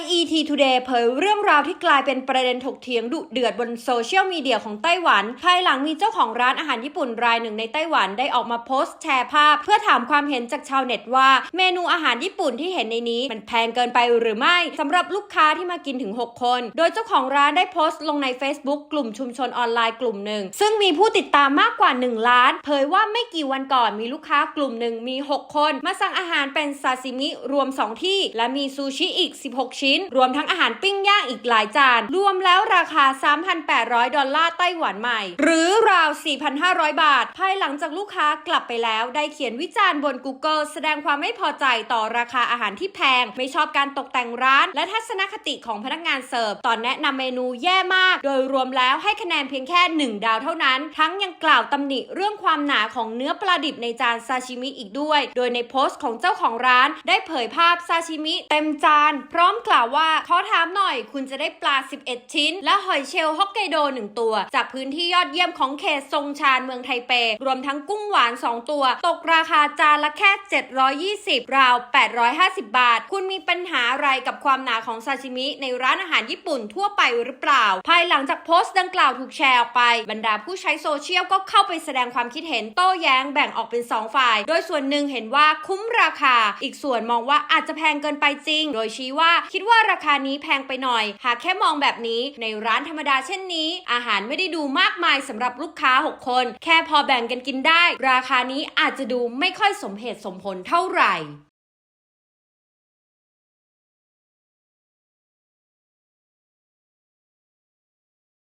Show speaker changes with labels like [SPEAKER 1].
[SPEAKER 1] ต์ ET Today เผยเรื่องราวที่กลายเป็นประเด็นถกเถียงดุเดือดบนโซเชียลมีเดียของไต้หวัน ภายหลังมีเจ้าของร้านอาหารญี่ปุ่นรายหนึ่งในไต้หวันได้ออกมาโพสต์แชร์ภาพ เพื่อถามความเห็นจากชาวเน็ตว่า เมนูอาหารญี่ปุ่นที่เห็นในนี้ มันแพงเกินไปหรือไม่สำหรับลูกค้าที่มากินถึง 6 คน โดยเจ้าของร้านได้โพสต์ลงใน Facebook กลุ่มชุมชนออนไลน์กลุ่มหนึ่งซึ่งมีผู้ติดตามมากกว่า 1 ล้าน เผยว่าไม่กี่วันก่อนมีลูกค้ากลุ่มหนึ่งมี 6 คน มาสั่งอาหารเป็นซาซิมิรวม 2 ที่ และมีซูชิอีก 16ชิ้นรวมทั้งอาหารปิ้งย่างอีกหลายจาน รวมแล้วราคา 3,800 ดอลลาร์ไต้หวันใหม่ หรือราว 4,500 บาท ภายหลังจากลูกค้ากลับไปแล้วได้เขียนวิจารณ์บน Google แสดงความไม่พอใจต่อราคาอาหารที่แพง ไม่ชอบการตกแต่งร้าน และทัศนคติของพนักงานเสิร์ฟตอนแนะนำเมนูแย่มาก โดยรวมแล้วให้คะแนนเพียงแค่ 1 ดาวเท่านั้น ทั้งยังกล่าวตำหนิเรื่องความหนาของเนื้อปลาดิบในจานซาชิมิอีกด้วย โดยในโพสต์ของเจ้าของร้านได้เผยภาพซาชิมิเต็มจาน พร้อมกล่าวว่าขอถามหน่อยคุณจะได้ปลา 11 ชิ้น และหอยเชลล์ฮอกไกโด 1 ตัว จากพื้นที่ยอดเยี่ยมของเขตซงชานเมืองไทเป รวมทั้งกุ้งหวาน 2 ตัว ตกราคาจานละแค่ 720 ราว 850 บาท คุณมีปัญหาอะไรกับความหนาของซาชิมิในร้านอาหารญี่ปุ่นทั่วไปหรือเปล่า ภายหลังจากโพสต์ดังกล่าวถูกแชร์ออกไป บรรดาผู้ใช้โซเชียลก็เข้าไปแสดงความคิดเห็นโต้แย้งแบ่งออกเป็น 2 ฝ่าย โดยส่วนหนึ่งเห็นว่าคุ้มราคา อีกส่วนมองว่าอาจจะแพงเกินไปจริง โดยชี้ว่าคิดว่าราคานี้แพงไปหน่อย หากแค่มองแบบนี้ในร้านธรรมดาเช่นนี้ อาหารไม่ได้ดูมากมายสำหรับลูกค้า 6 คน แค่พอแบ่งกันกินได้ ราคานี้อาจจะดูไม่ค่อยสมเหตุสมผลเท่าไหร่